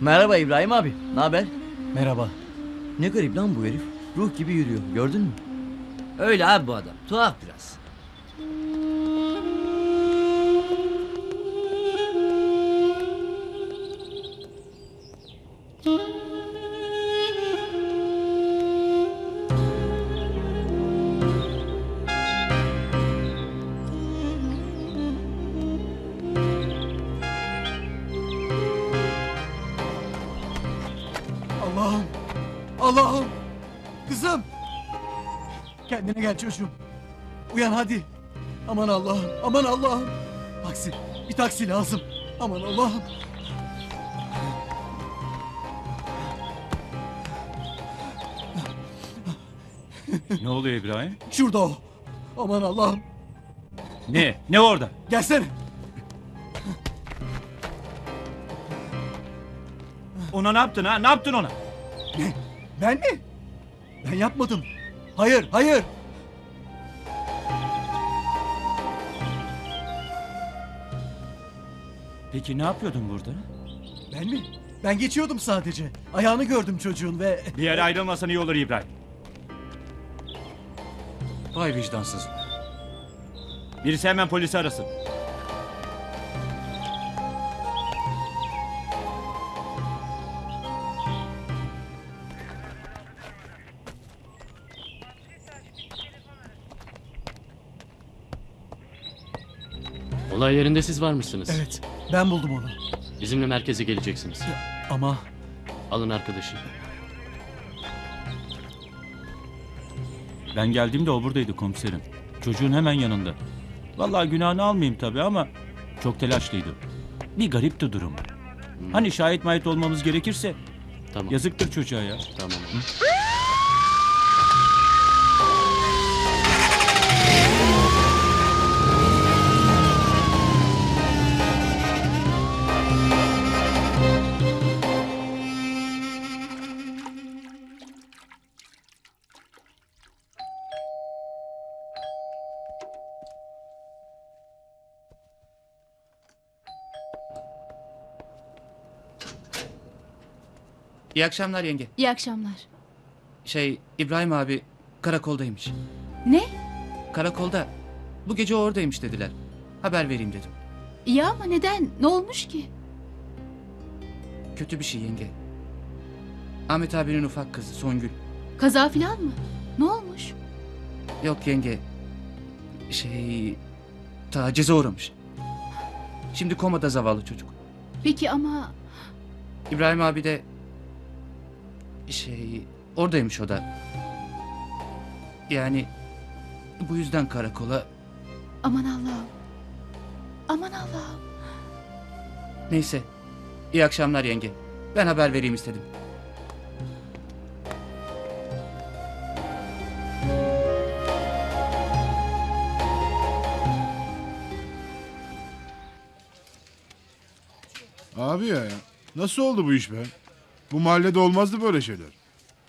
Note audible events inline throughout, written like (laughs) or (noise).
Merhaba İbrahim abi. Ne haber? Merhaba. Ne garip lan bu herif. Ruh gibi yürüyor. Gördün mü? Öyle abi bu adam. Tuhaf biraz. Kendine gel çocuğum. Uyan hadi. Aman Allah'ım. Aman Allah'ım. Taksi. Bir taksi lazım. Aman Allah'ım. Ne oluyor İbrahim? Şurada o. Aman Allah'ım. Ne? Ne orada? Gelsene. Ona ne yaptın ha? Ne yaptın ona? Ben mi? Ben yapmadım. Hayır, hayır. Peki ne yapıyordun burada? Ben mi? Ben geçiyordum sadece. Ayağını gördüm çocuğun ve... Bir yere ayrılmasan iyi olur İbrahim. Vay vicdansız. Birisi hemen polisi arasın. Olay yerinde siz var mısınız? Evet, ben buldum onu. Bizimle merkeze geleceksiniz. Ama Alın arkadaşı. Ben geldiğimde o buradaydı komiserim. Çocuğun hemen yanında. Vallahi günahını almayayım tabii ama çok telaşlıydı. Bir garipti durum. Hani şahit mahit olmamız gerekirse Tamam. yazıktır çocuğa ya. Tamam. İyi akşamlar yenge. İyi akşamlar. Şey İbrahim abi karakoldaymış. Ne? Karakolda. Bu gece oradaymış dediler. Haber vereyim dedim. İyi ama neden? Ne olmuş ki? Kötü bir şey yenge. Ahmet abinin ufak kızı Songül. Kaza falan mı? Ne olmuş? Yok yenge. Şey tacize uğramış. Şimdi komada zavallı çocuk. Peki ama İbrahim abi de şey oradaymış o da. Yani bu yüzden karakola aman Allah'ım. Aman Allah'ım. neyse. İyi akşamlar yenge. Ben haber vereyim istedim. Abi ya, nasıl oldu bu iş be? Bu mahallede olmazdı böyle şeyler.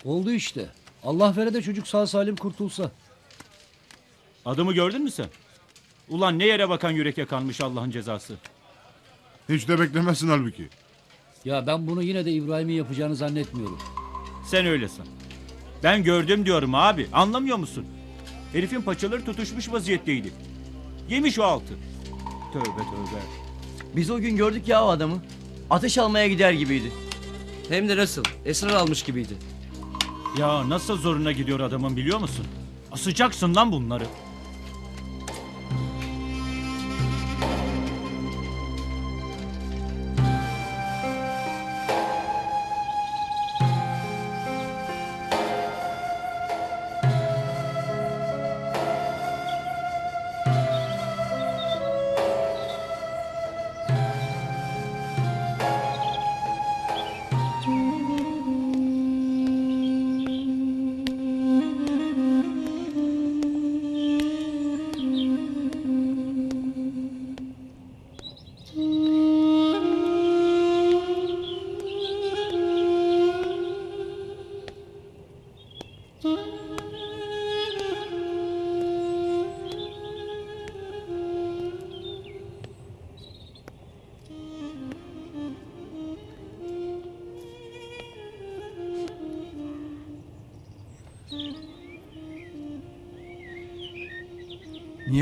Oldu işte. Allah vere de çocuk sağ salim kurtulsa. Adamı gördün mü sen? Ulan ne yere bakan yürek yakanmış Allah'ın cezası. Hiç de beklemezsin halbuki. Ya ben bunu yine de İbrahim'in yapacağını zannetmiyorum. Sen öylesin. Ben gördüm diyorum abi. Anlamıyor musun? Herifin paçaları tutuşmuş vaziyetteydi. Yemiş o altı. Tövbe tövbe. Biz o gün gördük ya o adamı. Ateş almaya gider gibiydi. Hem de nasıl? Esrar almış gibiydi. Ya nasıl zoruna gidiyor adamın biliyor musun? Asacaksın lan bunları.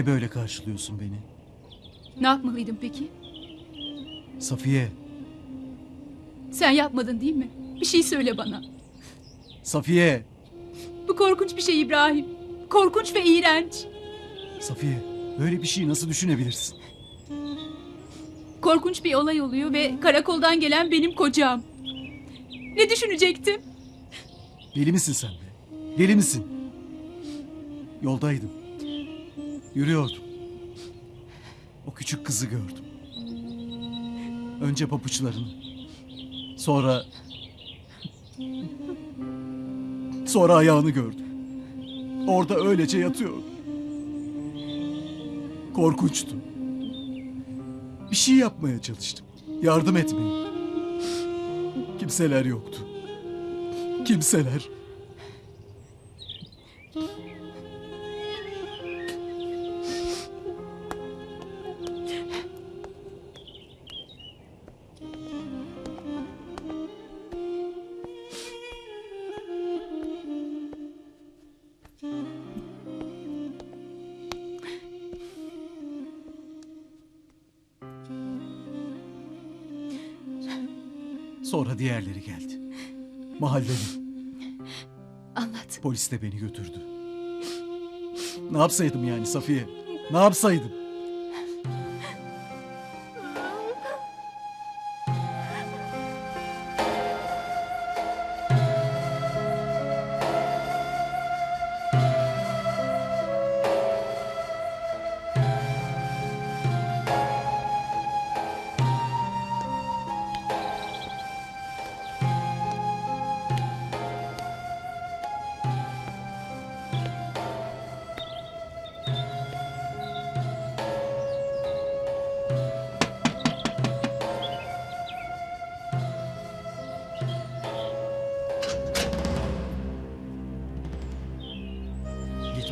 Niye böyle karşılıyorsun beni? Ne yapmalıydım peki? Safiye, Sen yapmadın değil mi? Bir şey söyle bana. Safiye, Bu korkunç bir şey İbrahim. Korkunç ve iğrenç. Safiye. Böyle bir şeyi nasıl düşünebilirsin? Korkunç bir olay oluyor ve karakoldan gelen benim kocam. Ne düşünecektim? Deli misin sen be? Deli misin? Yoldaydım. Yürüyordum. O küçük kızı gördüm. Önce papuçlarını. Sonra... Sonra ayağını gördüm. Orada öylece yatıyordu. Korkunçtu. Bir şey yapmaya çalıştım. Yardım etmeye. Kimseler yoktu. Kimseler. Mahalleli. Anlat. Polis de beni götürdü. Ne yapsaydım yani Safiye? Ne yapsaydım?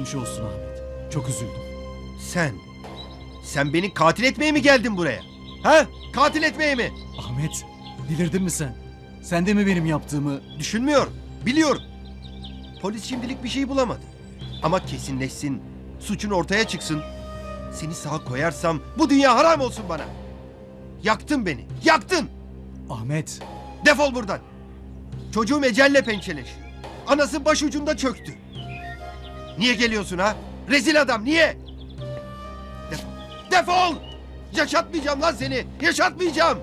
Geçmiş olsun Ahmet. Çok üzüldüm. Sen, sen beni katil etmeye mi geldin buraya? Ha? Katil etmeye mi? Ahmet, delirdin mi sen? Sen de mi benim yaptığımı... Düşünmüyorum, biliyorum. Polis şimdilik bir şey bulamadı. Ama kesinleşsin, suçun ortaya çıksın. Seni sağa koyarsam bu dünya haram olsun bana. Yaktın beni, yaktın. Ahmet, Defol buradan. Çocuğum ecelle pençeleşiyor. Anası başucunda çöktü. Niye geliyorsun ha? Rezil adam niye? Defol. Defol! Yaşatmayacağım lan seni. Yaşatmayacağım.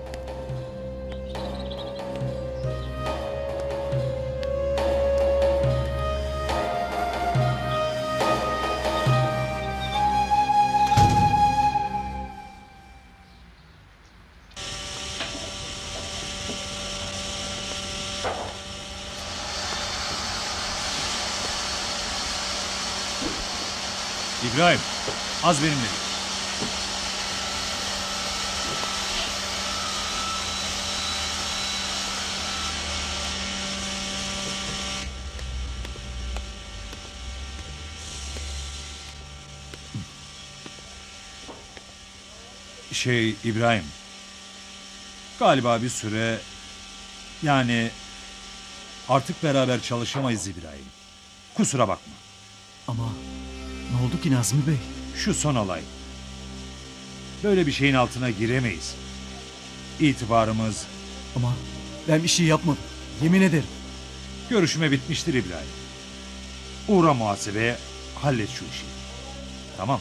Az benimle. Şey İbrahim. Galiba bir süre yani artık beraber çalışamayız İbrahim. Kusura bakma. ama ne oldu ki Nazmi Bey? Şu son olay. Böyle bir şeyin altına giremeyiz. İtibarımız, Ama ben bir şey yapmadım. Yemin ederim. görüşme bitmiştir İbrahim. Uğra muhasebeye, hallet şu işi. Tamam.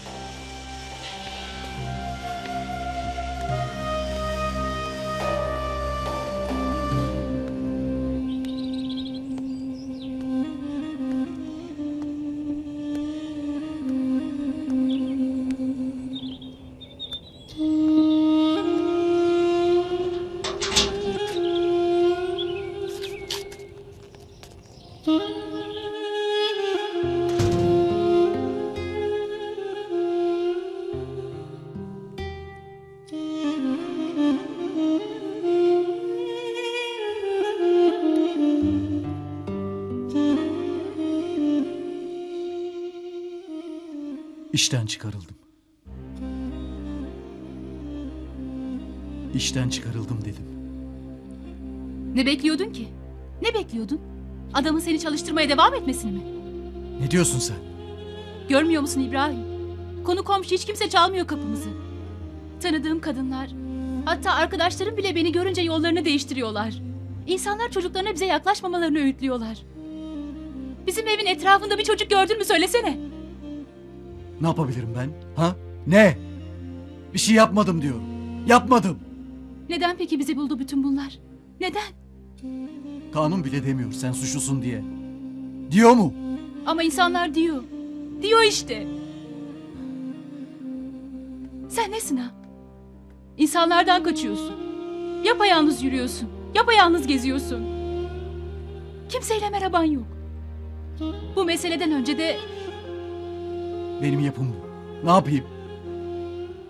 İşten çıkarıldım. İşten çıkarıldım dedim. Ne bekliyordun ki? Ne bekliyordun? Adamın seni çalıştırmaya devam etmesini mi? Ne diyorsun sen? Görmüyor musun İbrahim? Konu komşu hiç kimse çalmıyor kapımızı. Tanıdığım kadınlar, hatta arkadaşlarım bile beni görünce yollarını değiştiriyorlar. İnsanlar çocuklarına bize yaklaşmamalarını öğütlüyorlar. Bizim evin etrafında bir çocuk gördün mü söylesene. Ne yapabilirim ben? Ha? Ne? Bir şey yapmadım diyorum. Yapmadım. Neden peki bizi buldu bütün bunlar? Neden? Kanun bile demiyor sen suçlusun diye. Diyor mu? Ama insanlar diyor. Diyor işte. Sen nesin ha? İnsanlardan kaçıyorsun. Yapayalnız yürüyorsun. Yapayalnız geziyorsun. Kimseyle merhaban yok. Bu meseleden önce de Benim yapım bu. Ne yapayım?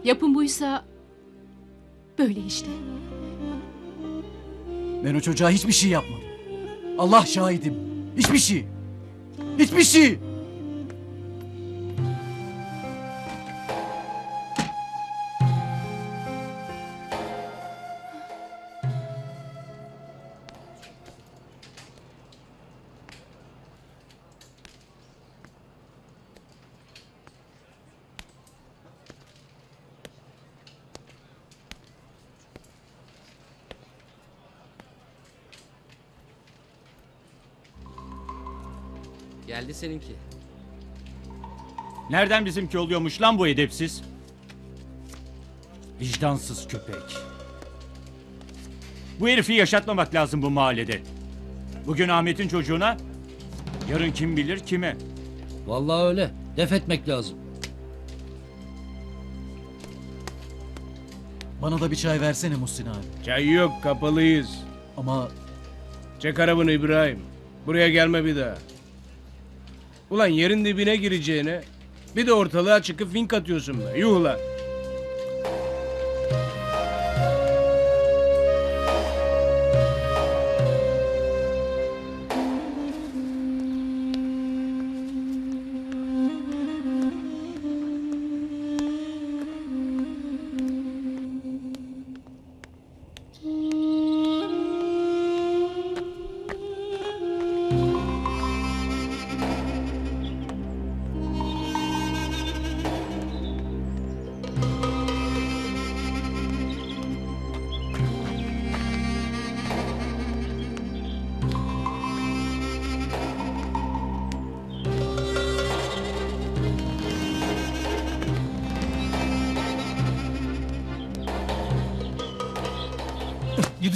yapın buysa böyle işte. Ben o çocuğa hiçbir şey yapmadım. Allah şahidim. Hiçbir şey. Hiçbir şey. Geldi seninki. Nereden bizimki oluyormuş lan bu edepsiz? Vicdansız köpek. Bu herifi yaşatmamak lazım bu mahallede. Bugün Ahmet'in çocuğuna, yarın kim bilir kime. Vallahi öyle. Def etmek lazım. Bana da bir çay versene Muhsin abi. Çay yok kapalıyız. Ama Çek arabanı İbrahim. Buraya gelme bir daha. Ulan yerin dibine gireceğine bir de ortalığa çıkıp fink atıyorsun be. Yuh lan.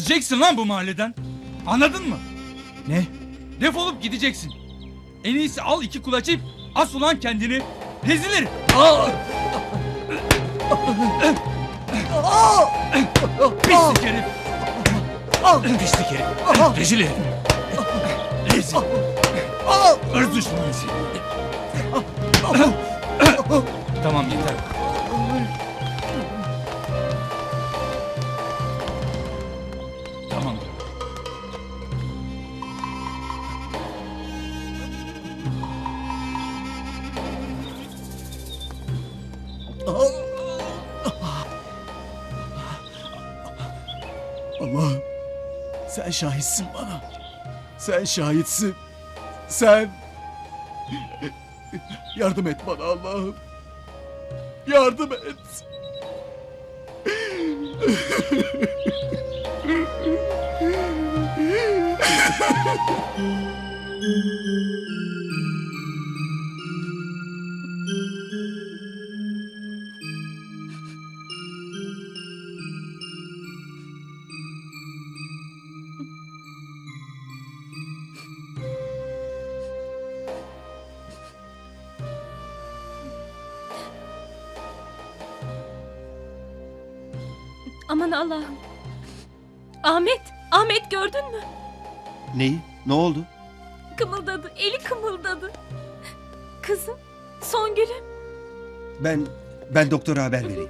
Gideceksin lan bu mahalleden. Anladın mı? ne? Defolup gideceksin. En iyisi al iki kulaç ip, as ulan kendini. Rezil herif. Pislik herif. Pislik herif. Rezil herif. Rezil. Irz düşmanı seni. Tamam yeter. Sen şahitsin bana. Sen şahitsin. Sen yardım et bana Allah'ım. Yardım et. (laughs) Aman Allah'ım. Ahmet, Ahmet gördün mü? Neyi? Ne oldu? Kımıldadı, eli kımıldadı. Kızım, Songül'üm, Ben ben doktora haber vereyim.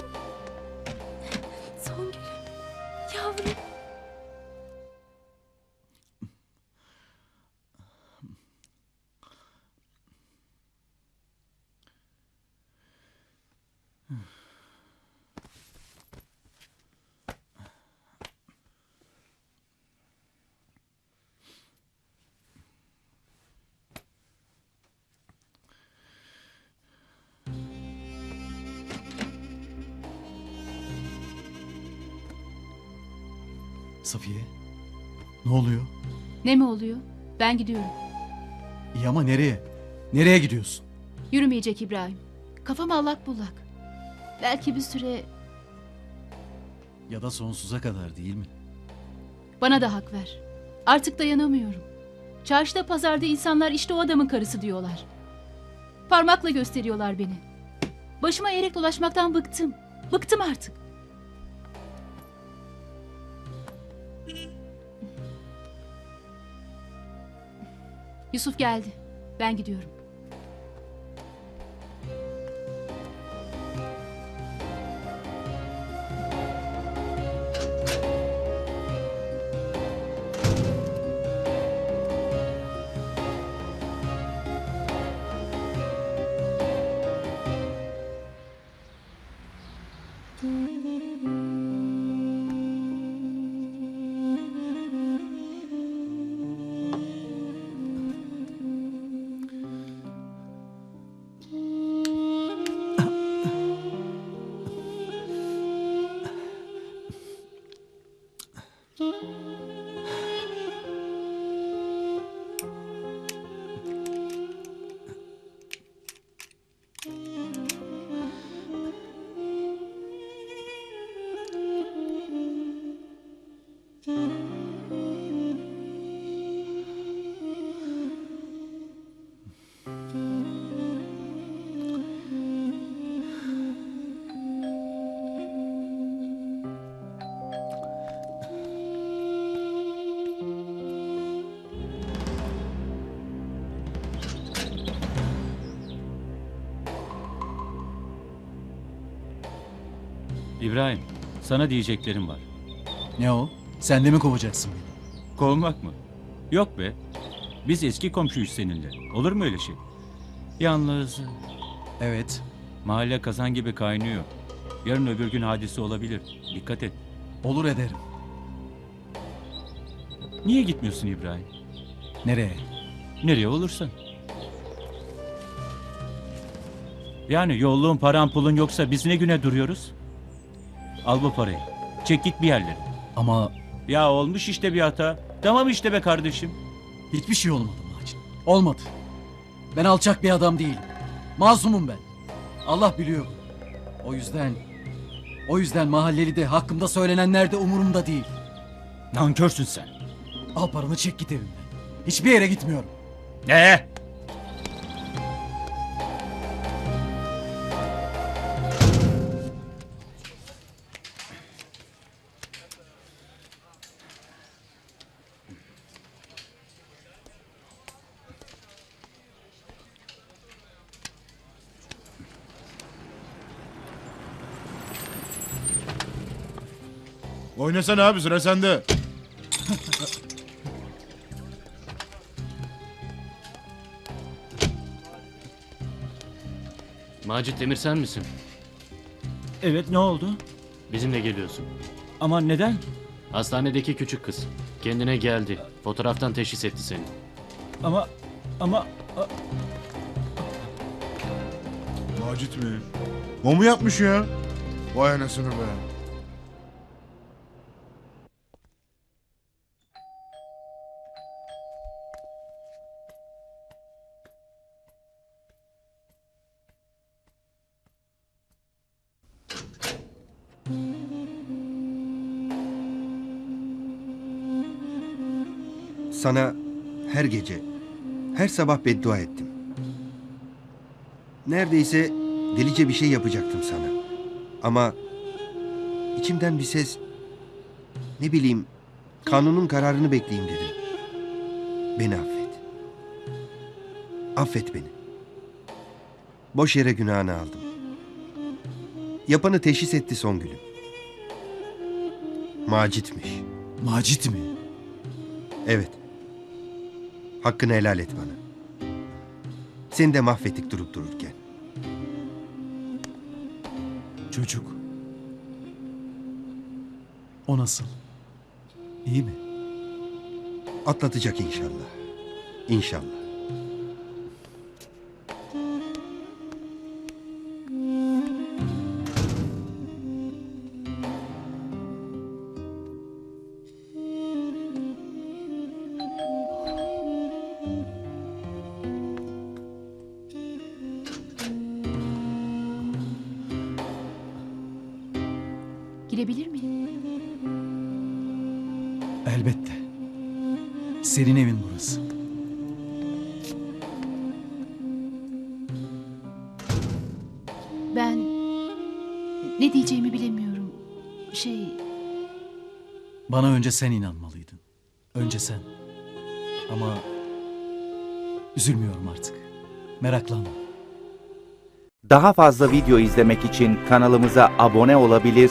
Safiye. Ne oluyor? Ne mi oluyor? Ben gidiyorum. İyi ama nereye? Nereye gidiyorsun? Yürümeyecek İbrahim. Kafam allak bullak. Belki bir süre Ya da sonsuza kadar değil mi? bana da hak ver. Artık dayanamıyorum. Çarşıda pazarda insanlar işte o adamın karısı diyorlar. Parmakla gösteriyorlar beni. Başıma eğerek dolaşmaktan bıktım. Bıktım artık. Yusuf geldi. Ben gidiyorum. İbrahim, sana diyeceklerim var. Ne o? Sen de mi kovacaksın beni? Kovmak mı? Yok be. Biz eski komşuyuz seninle. Olur mu öyle şey? Yalnız Evet. mahalle kazan gibi kaynıyor. Yarın öbür gün hadise olabilir. Dikkat et. Olur ederim. Niye gitmiyorsun İbrahim? Nereye? Nereye olursan. Yani yolluğun paran pulun yoksa biz ne güne duruyoruz? Al bu parayı. Çek git bir yerlere. Ama Ya olmuş işte bir hata. Tamam işte be kardeşim. hiçbir şey olmadı Macit. Olmadı. Ben alçak bir adam değilim. Masumum ben. Allah biliyor. O yüzden... O yüzden mahalleli de hakkımda söylenenler de umurumda değil. Nankörsün sen. Al paranı çek git evimden. Hiçbir yere gitmiyorum. Ne? Oynasana abi sıra sende. Macit Demir sen misin? Evet ne oldu? Bizimle geliyorsun. Ama neden? Hastanedeki küçük kız. Kendine geldi. Fotoğraftan teşhis etti seni. Ama ama Macit mi? O mu yapmış ya? Vay anasını be. Sana her gece, her sabah beddua ettim. Neredeyse delice bir şey yapacaktım sana. Ama içimden bir ses, ne bileyim, kanunun kararını bekleyeyim dedim. Beni affet. Affet beni. Boş yere günahını aldım. Yapanı teşhis etti son gülüm. Macit'miş. Macit mi? Evet. Hakkını helal et bana. Seni de mahvettik durup dururken. Çocuk. O nasıl? İyi mi? Atlatacak inşallah. İnşallah. Girebilir miyim? Elbette. Senin evin burası. Ben ne diyeceğimi bilemiyorum. Şey, Bana önce sen inanmalıydın. Önce sen. Ama üzülmüyorum artık. Meraklanma. Daha fazla video izlemek için kanalımıza abone olabilir,